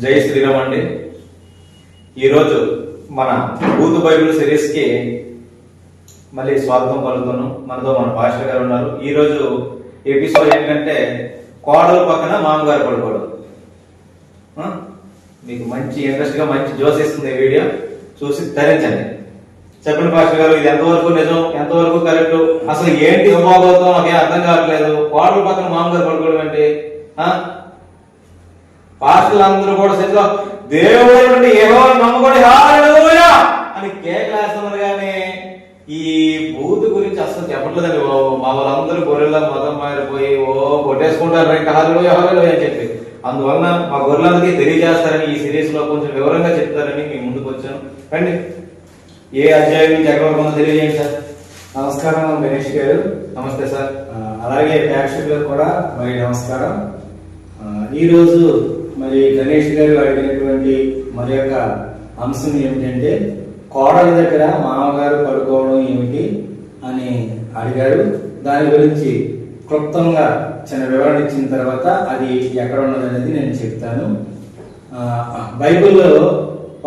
జై శ్రీరామ్ అండి. ఈరోజు మన బూత్ బైబిల్ సిరీస్కి మళ్ళీ స్వాగతం పలుకుతున్నాం. మనతో మన పాస్టర్ గారు ఉన్నారు. ఈరోజు ఎపిసోడ్ ఏంటంటే కోడల పక్కన మామగారు పడుకోవడం. మీకు మంచి ఇంట్రెస్ట్గా మంచి జోస్ ఇస్తుంది ఈ వీడియో. చూసి ధరించండి. చెప్పండి పాస్టర్ గారు ఇది ఎంతవరకు నిజం? ఎంతవరకు కరెక్ట్? అసలు ఏంటి ఉపభోగం నాకేం అర్థం కావట్లేదు కోడల పక్కన మామగారు పడుకోవడం అంటే పాస్టర్లు అందరూ కూడా సెట్లో దేవుడు ఏవో నమ్ముకొని హల్లెలూయా అని కేకలేస్తున్నారు కానీ ఈ బూత్ గురించి అసలు చెప్పట్లేదండి ఓ మా వాళ్ళందరూ గొర్రెల మతం మారిపోయి ఓ కొట్టేసుకుంటారు ఇంకా హల్లెలూయా హల్లెలూయా అని చెప్పి. అందువలన మా గొర్రెలందరికీ తెలియజేస్తారని ఈ సిరీస్లో కొంచెం వివరంగా చెప్తారని మీ ముందుకు వచ్చాను రండి. ఏ అధ్యాయం నుంచి ఎక్కడ తెలియజేయండి సార్. నమస్కారం గణేష్ గారు. నమస్తే సార్. అలాగే ప్రేక్షకులకు కూడా మరి నమస్కారం. ఈరోజు మరి గణేష్ గారు అడిగినటువంటి మరి యొక్క అంశం ఏమిటంటే కోడల దగ్గర మామగారు పడుకోవడం ఏమిటి అని అడిగారు. దాని గురించి క్లుప్తంగా చిన్న వివరణ ఇచ్చిన తర్వాత అది ఎక్కడ ఉన్నదనేది నేను చెప్తాను. బైబిల్లో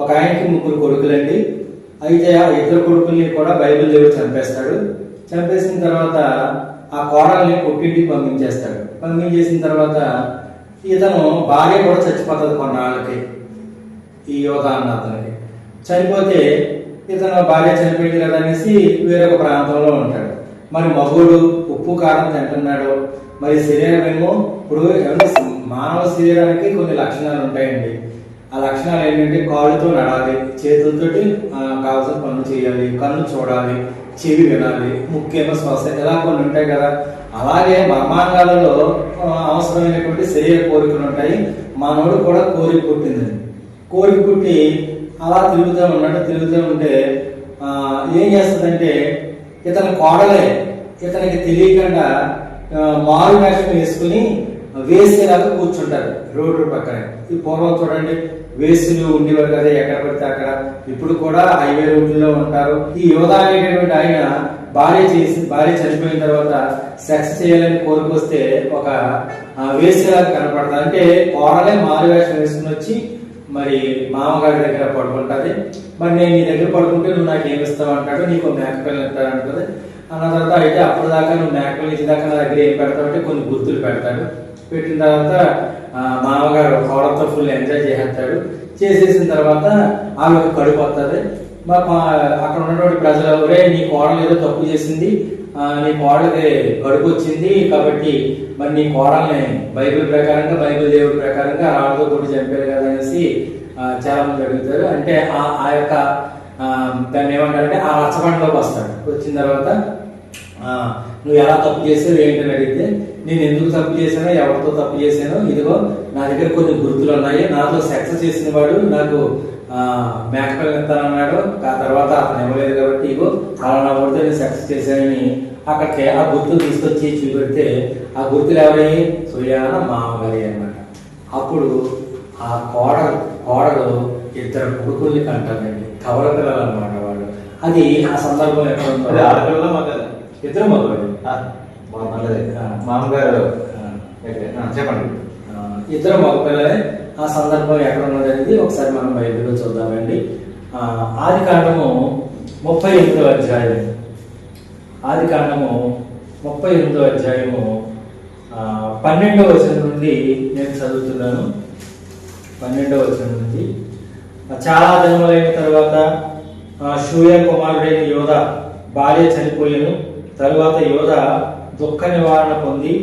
ఒక ఆయనకి ముగ్గురు కొడుకులండి. అయితే ఆ ఇద్దరు కొడుకుల్ని కూడా బైబిల్ దేవుడు చంపేస్తాడు. చంపేసిన తర్వాత ఆ కోడల్ని పుట్టింటికి పంపించేస్తాడు. పంపించేసిన తర్వాత ఇతను భార్య కూడా చచ్చిపోతుంది కొన్నాళ్ళకి. ఈ యువత అన్న అతనికి. చనిపోతే ఇతను భార్య చనిపోయింది కదా అనేసి వేరొక ప్రాంతంలో ఉంటాడు. మరి మగుడు ఉప్పు కారం తింటున్నాడు మరి శరీరం ఏమో ఇప్పుడు మానవ శరీరానికి కొన్ని లక్షణాలు ఉంటాయండి. ఆ లక్షణాలు ఏంటంటే కాళ్ళతో నడాలి చేతులతోటి కావాల్సిన పనులు చేయాలి కన్ను చూడాలి చెవి వినాలి ముఖ్యమ శ్వాస ఇలా కొన్ని ఉంటాయి కదా? అలాగే మర్మాంగాలలో అవసరమైనటువంటి శరీర కోరికలు ఉంటాయి. మానవుడు కూడా కోరిక పుట్టింది కోరిక పుట్టి అలా తిరుగుతూ ఉన్నాడు తిరుగుతూ ఉంటే ఏం చేస్తుందంటే ఇతని కోడలే ఇతనికి తెలియకుండా మారు వేషం వేసుకుని వేసేలాగా కూర్చుంటారు రోడ్డు పక్కనే. ఈ పూర్వం చూడండి వేసులు ఉండేవారు కదా ఎక్కడ పడితే అక్కడ. ఇప్పుడు కూడా హైవే రోడ్లలో ఉంటారు. ఈ యువత అనేటటువంటి ఆయన భార్య చేసి భార్య చనిపోయిన తర్వాత సెక్స్ చేయాలని కోరుకొస్తే ఒక ఆ, కనపడతారు. అంటే కోడలే మారు వేషం వేసుకుని వచ్చి మరి మామగారి దగ్గర పడుకుంటుంది. మరి నేను నీ దగ్గర పడుకుంటే నువ్వు నాకు ఏమిస్తావు అంటాడు. నీకు మేకపిల్లలు ఇస్తాడు అంటుంది. అన్న తర్వాత అయితే అప్పుడు దాకా నువ్వు మేకపిల్లలు ఇచ్చేదాకా నా దగ్గర ఏం పెడతావు అంటే కొన్ని గుర్తులు పెడతాడు. పెట్టిన తర్వాత మామగారు కోడలతో ఫుల్ ఎంజాయ్ చేసేస్తాడు. చేసేసిన తర్వాత ఆమెకు కడుపు వస్తుంది మా అక్కడ ఉన్నటువంటి ప్రజలు ఎవరే నీ కోడలు ఏదో తప్పు చేసింది. నీ కోడలకి కడుపు వచ్చింది కాబట్టి మరి నీ కోడల్ని బైబిల్ ప్రకారంగా బైబిల్ దేవుడి ప్రకారంగా రాళ్ళతో కొట్టి చంపారు కదా అనేసి చాలా మంది అడుగుతారు. అంటే ఆ ఆ యొక్క దాన్ని ఏమంటారంటే ఆ రచ్చబండలోకి వస్తాడు. వచ్చిన తర్వాత నువ్వు ఎలా తప్పు చేసావు ఏంటని అడిగితే నేను ఎందుకు తప్పు చేశానో ఎవరితో తప్పు చేశానో ఇదిగో నా దగ్గర కొన్ని గుర్తులు ఉన్నాయి. నాతో సెక్స్ చేసిన వాడు నాకు ఆ, ఇస్తానన్నాడు ఆ తర్వాత అతను ఇవ్వలేదు కాబట్టి ఇగో అలా నా వాడితో నేను సెక్స్ చేశానని అక్కడికి ఆ గుర్తులు తీసుకొచ్చి చూపెడితే ఆ గుర్తులు ఎవరయ్యి సుయాన మామగారి అన్నమాట. అప్పుడు ఆ కోడ కోడలు ఇద్దరు కొడుకుల్ని కంటారండి కవల పిల్లలు అనమాట వాళ్ళు. అది ఆ సందర్భం ఎక్కడ ఉందో ఆడపిల్ల మగ ఇద్దరు మగవాళ్ళు మామగారు ఆ, ఓకే, చెప్పండి. ఇద్దరు మగపిల్లలే ఆ సందర్భం ఎక్కడ ఉన్నది అనేది ఒకసారి మనం బయటలో చూద్దామండి. ఆది కాండము ముప్పై ఎనిమిదో అధ్యాయం ఆది కాండము ముప్పై ఎనిమిదో అధ్యాయము. పన్నెండవ వచనం నుండి నేను చదువుతున్నాను. పన్నెండవ వచనం నుండి. చాలా దినములైన తర్వాత షూయ కుమారుడైన యోధ భార్య చనిపోయాను. తరువాత యోధ దుఃఖ నివారణ పొంది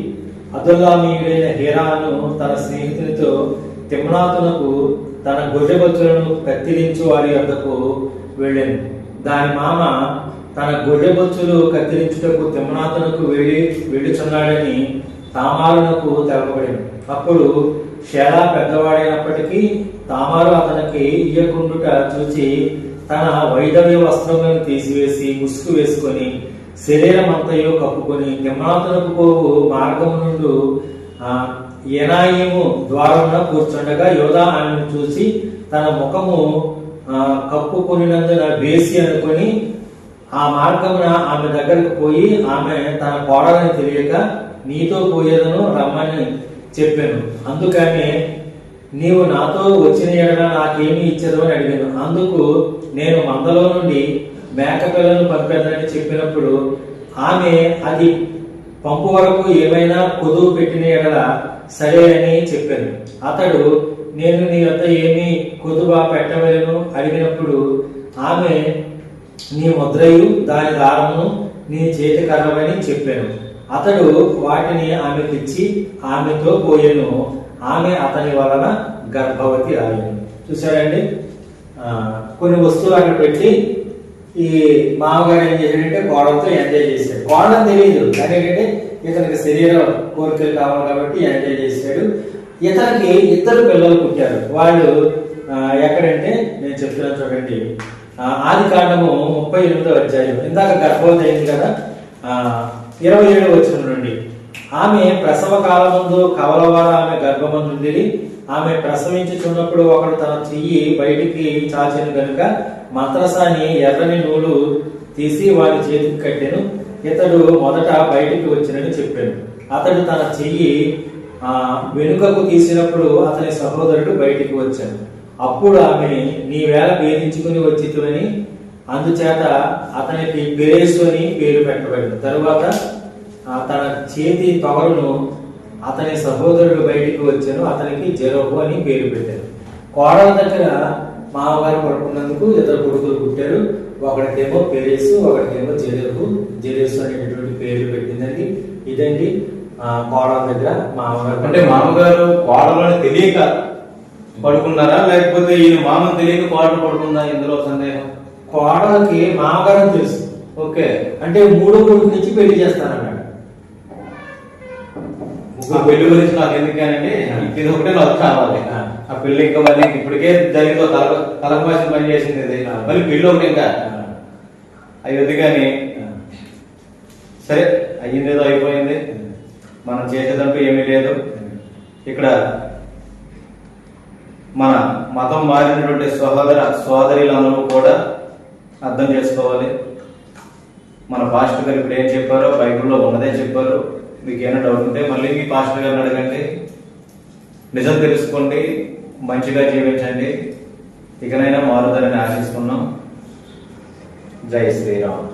అదుల్లామీయుడైన హీరాను తన స్నేహితునితో తిమ్నాతునకు తన గొర్రె బొచ్చులను కత్తిరించు వారి వద్దకు వెళ్ళాను. దాని మామ తన గొర్రెబొచ్చులు కత్తిరించుటకు తిమ్నాతునకు వెళ్ళి వెళ్ళుచున్నాడని తామారునకు తెలపబడింది అప్పుడు షేలా పెద్దవాడైనప్పటికీ తామారు అతనికి ఇయ్యకుండుట చూచి తన వైదవ్య వస్త్రములను తీసివేసి ముసుగు వేసుకొని శరీరం అంతయో కప్పుకొని తిమ్మలాతనకు పోవు మార్గము నుండు ఎనాయము ద్వారంలో కూర్చుండగా యోధా ఆమెను చూసి తన ముఖము కప్పుకొనినందున వేసి అనుకొని ఆ మార్గమున ఆమె దగ్గరకు పోయి ఆమె తన కోడలని తెలియక నీతో పోయేదను రమ్మని చెప్పాను. అందుకని నీవు నాతో వచ్చిన ఎడల నాకేమి ఇచ్చేదో అని అడిగాను. అందుకు నేను మందలో నుండి మేక పిల్లలను పంపేదని చెప్పినప్పుడు ఆమె అది పంపు వరకు ఏమైనా కొదువు పెట్టిన ఎడల సరే అని చెప్పాను. అతడు నేను నీ వద్ద ఏమి కొదువా పెట్టవలను? అడిగినప్పుడు ఆమె నీ ముద్రయు దాని దారమును నీ చేతి కర్రమని చెప్పాను. అతడు వాటిని ఆమెకి ఇచ్చి ఆమెతో పోయాను. ఆమె అతని వలన గర్భవతి అయ్యాను చూసారండి కొన్ని వస్తువులు అక్కడ పెట్టి ఈ మామగారు ఏం చేశాడంటే గోడంతో ఎంజాయ్ చేశాడు. కోడలని తెలియదు. కానీ ఏంటంటే ఇతనికి శరీర కోరికలు కావాలి కాబట్టి ఎంజాయ్ చేశాడు. ఇతనికి ఇద్దరు పిల్లలు పుట్టారు. వాళ్ళు ఎక్కడంటే నేను చెప్తున్నాను చూడండి. ఆది కాండము ముప్పై ఎనిమిదో అధ్యాయం. ఇందాక గర్భవతి అయింది కదా ఇరవై ఏడు వచ్చిన నుండి. ఆమె ప్రసవ కాలముందు కవలవార ఆమె గర్భమందు ఆమె ప్రసవించుచున్నప్పుడు ఒకడు తన చెయ్యి బయటికి చాచిన గనుక మంత్రసాని ఎర్రని నూలు తీసి వారి చేతికి కట్టెను. ఇతడు మొదట బయటికి వచ్చినని చెప్పాను. అతడు తన చెయ్యి వెనుకకు తీసినప్పుడు అతని సహోదరుడు బయటికి వచ్చాడు. అప్పుడు ఆమె నీ వేళ వేధించుకుని వచ్చితువని అందుచేత అతనికి పెరేసు అని పేరు పెట్టబడింది. తరువాత తన చేతి పవరును అతని సహోదరుడు బయటికి వచ్చాను అతనికి జెరహు అని పేరు పెట్టారు కోడల దగ్గర మామగారు పడుకున్నందుకు ఇద్దరు కొడుకులు పుట్టారు. ఒకడికేమో పెరేసు ఒకడికేమో జెరహు. జెరేసు అనేటటువంటి పేరు పెట్టిందండి. ఇదండి ఆ, కోడల దగ్గర మామగారు అంటే మామగారు కోడలని తెలియక పడుకున్నారా? లేకపోతే ఈయన మామని తెలియక కోడలు పడుకుందా? ఇందులో సందేహం. కోడలకి మామగారు తెలుసు. ఓకే. అంటే మూడో కొడుకు నుంచి పెళ్ళి చేస్తానన్నాడు ఆ పెళ్ళి గురించి నాకు ఎందుకనండి ఇది ఒకటే నాకు కావాలి. ఆ. పెళ్ళి ఇంకా మళ్ళీ ఇప్పటికే జరిగితో తల తలమాసిన పని చేసింది ఇది. మళ్ళీ పెళ్ళి ఒకటి ఇంకా. అయ్యొద్దు కానీ. సరే అయ్యింది ఏదో అయిపోయింది. మనం చేసేదంటూ ఏమీ లేదు. ఇక్కడ మన మతం మారినటువంటి సహోదర సోదరులందరూ కూడా అర్థం చేసుకోవాలి. మన పాస్టర్ గారు ఇప్పుడు ఏం చెప్పారో బైబిల్లో ఉన్నదే చెప్పారు. మీకు ఏమైనా డౌట్ ఉంటే మళ్ళీ మీ పాస్టర్ గారిని అడగండి. నిజం తెలుసుకోండి. మంచిగా జీవించండి. ఇకనైనా మారుతారని ఆశిస్తున్నాం. జై శ్రీరామ్.